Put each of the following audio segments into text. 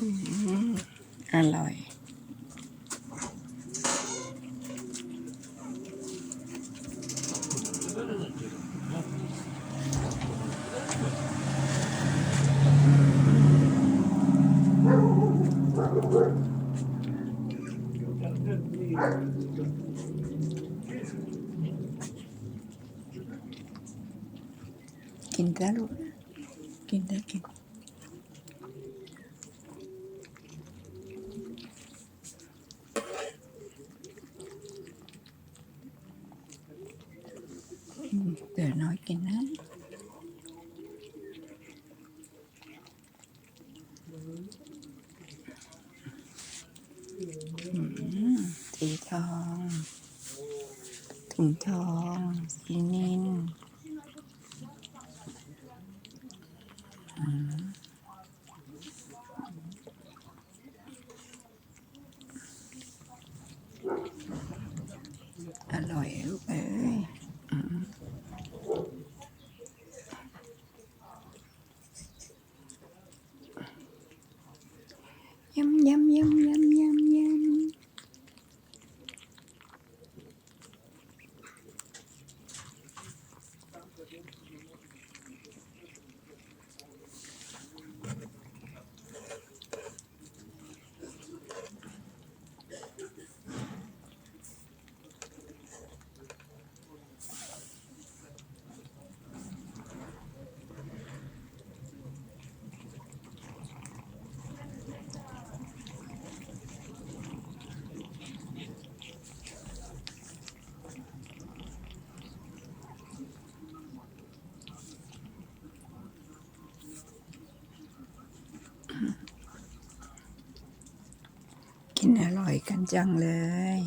อืมอร่อยกินซะลูกกินได้กิน อื มเดี๋ยวน้อยกินนะสีทอง ถุงทองสีนินอืมอร่อยลูกเอ้ยอืมยำยำยำยำยำยำ กินอร่อยกันจังเลย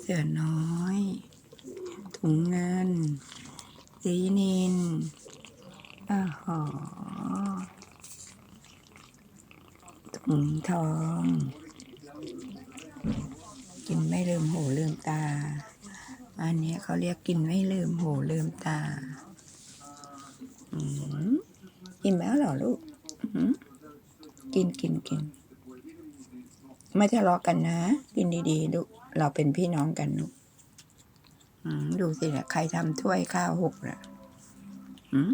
เสือน้อย ถุงเงิน สีนินอ้าหอถุงทอง กินไม่ลืมหูลืมตา อันนี้เขาเรียกกินไม่ลืมหูลืมตา อืม อิ่มแล้วเหรอลูกอืมกินกินกิน ไม่ทะเลาะกันนะ กินดีๆลูกเราเป็นพี่น้องกันลูกอืมดูสิเนี่ยใครทำถ้วยข้าวหกน่ะ อืม